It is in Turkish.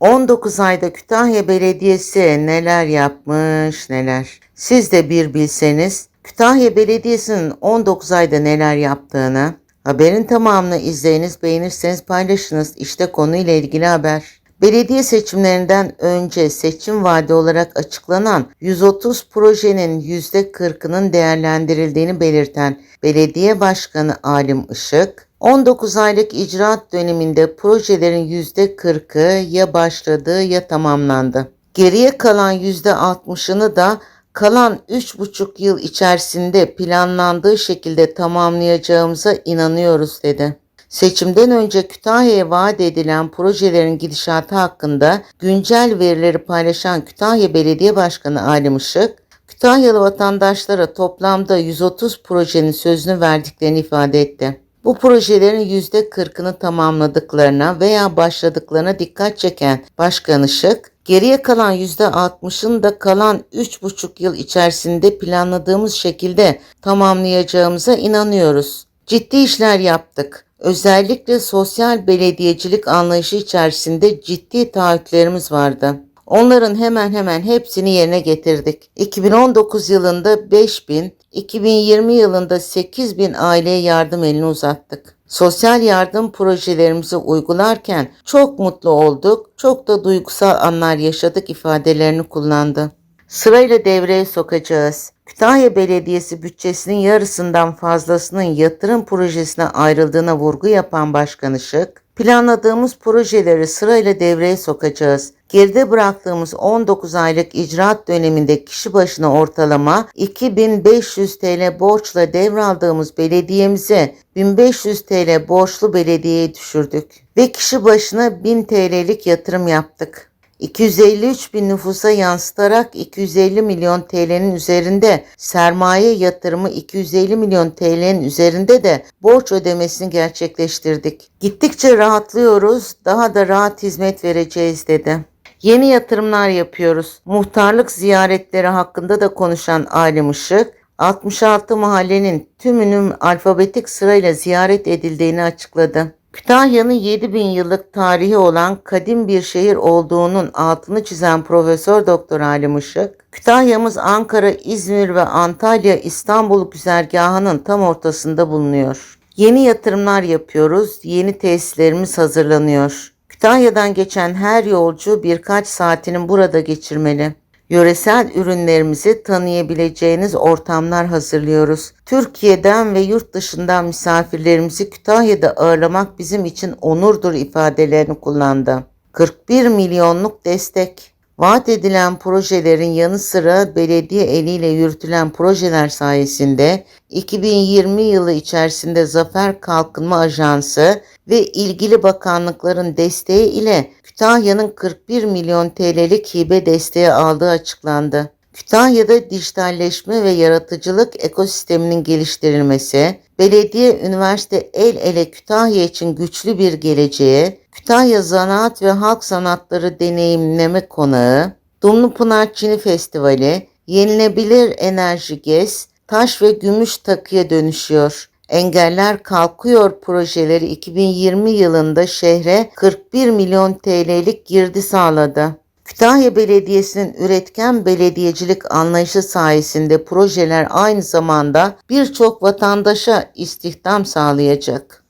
19 ayda Kütahya Belediyesi neler yapmış neler. Siz de bir bilseniz Kütahya Belediyesi'nin 19 ayda neler yaptığını haberin tamamını izleyiniz beğenirseniz paylaşınız. İşte konuyla ilgili haber. Belediye seçimlerinden önce seçim vaadi olarak açıklanan 130 projenin %40'ının değerlendirildiğini belirten Belediye Başkanı Alim Işık, 19 aylık icraat döneminde projelerin %40'ı ya başladı ya tamamlandı. Geriye kalan %60'ını da kalan 3,5 yıl içerisinde planlandığı şekilde tamamlayacağımıza inanıyoruz dedi. Seçimden önce Kütahya'ya vaat edilen projelerin gidişatı hakkında güncel verileri paylaşan Kütahya Belediye Başkanı Alim Işık, Kütahyalı vatandaşlara toplamda 130 projenin sözünü verdiklerini ifade etti. Bu projelerin %40'ını tamamladıklarına veya başladıklarına dikkat çeken Başkan Işık, geriye kalan %60'ın da kalan 3,5 yıl içerisinde planladığımız şekilde tamamlayacağımıza inanıyoruz. Ciddi işler yaptık. Özellikle sosyal belediyecilik anlayışı içerisinde ciddi taahhütlerimiz vardı. Onların hemen hemen hepsini yerine getirdik. 2019 yılında 5000, 2020 yılında 8000 aileye yardım elini uzattık. Sosyal yardım projelerimizi uygularken çok mutlu olduk, çok da duygusal anlar yaşadık ifadelerini kullandı. Sırayla devreye sokacağız. Kütahya Belediyesi bütçesinin yarısından fazlasının yatırım projesine ayrıldığına vurgu yapan Başkan Işık, planladığımız projeleri sırayla devreye sokacağız. Geride bıraktığımız 19 aylık icraat döneminde kişi başına ortalama 2500 TL borçla devraldığımız belediyemize 1500 TL borçlu belediyeye düşürdük ve kişi başına 1000 TL'lik yatırım yaptık. 253 bin nüfusa yansıtarak 250 milyon TL'nin üzerinde sermaye yatırımı 250 milyon TL'nin üzerinde de borç ödemesini gerçekleştirdik. Gittikçe rahatlıyoruz, daha da rahat hizmet vereceğiz dedi. Yeni yatırımlar yapıyoruz. Muhtarlık ziyaretleri hakkında da konuşan Alim Işık, 66 mahallenin tümünün alfabetik sırayla ziyaret edildiğini açıkladı. Kütahya'nın 7000 yıllık tarihi olan kadim bir şehir olduğunun altını çizen Profesör Doktor Halim Işık, Kütahya'mız Ankara, İzmir ve Antalya İstanbul güzergahının tam ortasında bulunuyor. Yeni yatırımlar yapıyoruz, yeni tesislerimiz hazırlanıyor. Kütahya'dan geçen her yolcu birkaç saatinin burada geçirmeli. Yöresel ürünlerimizi tanıyabileceğiniz ortamlar hazırlıyoruz. Türkiye'den ve yurt dışından misafirlerimizi Kütahya'da ağırlamak bizim için onurdur ifadelerini kullandı. 41 milyonluk destek. Vaat edilen projelerin yanı sıra belediye eliyle yürütülen projeler sayesinde 2020 yılı içerisinde Zafer Kalkınma Ajansı ve ilgili bakanlıkların desteği ile Kütahya'nın 41 milyon TL'lik hibe desteği aldığı açıklandı. Kütahya'da dijitalleşme ve yaratıcılık ekosisteminin geliştirilmesi, belediye, üniversite el ele Kütahya için güçlü bir geleceğe, Kütahya Zanaat ve Halk Sanatları Deneyimleme Konağı, Dumlupınar Çini Festivali, Yenilebilir Enerji GES, taş ve gümüş takıya dönüşüyor. Engeller Kalkıyor projeleri 2020 yılında şehre 41 milyon TL'lik girdi sağladı. Kütahya Belediyesi'nin üretken belediyecilik anlayışı sayesinde projeler aynı zamanda birçok vatandaşa istihdam sağlayacak.